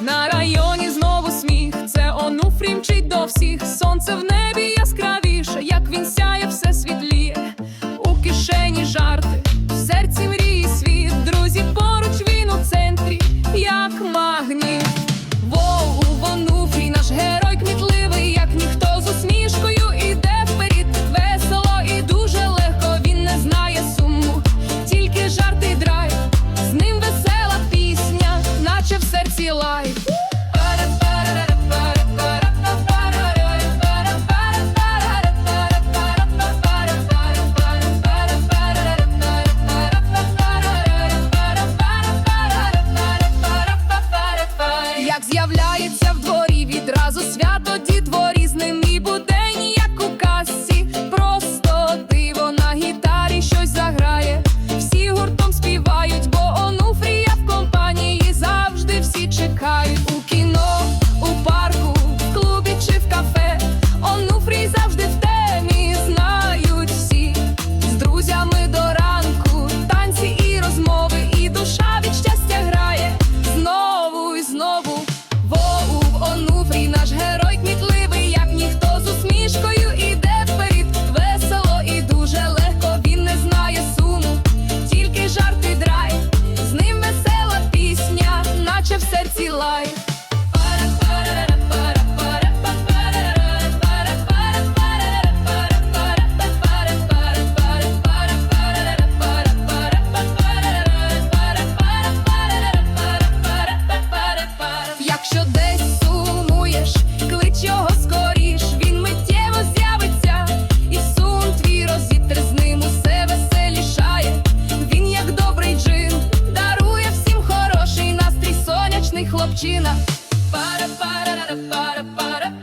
На районі знову сміх. Це онуфрім мчить до всіх. Сонце в небі. Грається в дворі відразу свято ді дворі з ним і буде. life. причина. Пара-пара-пара-пара-пара.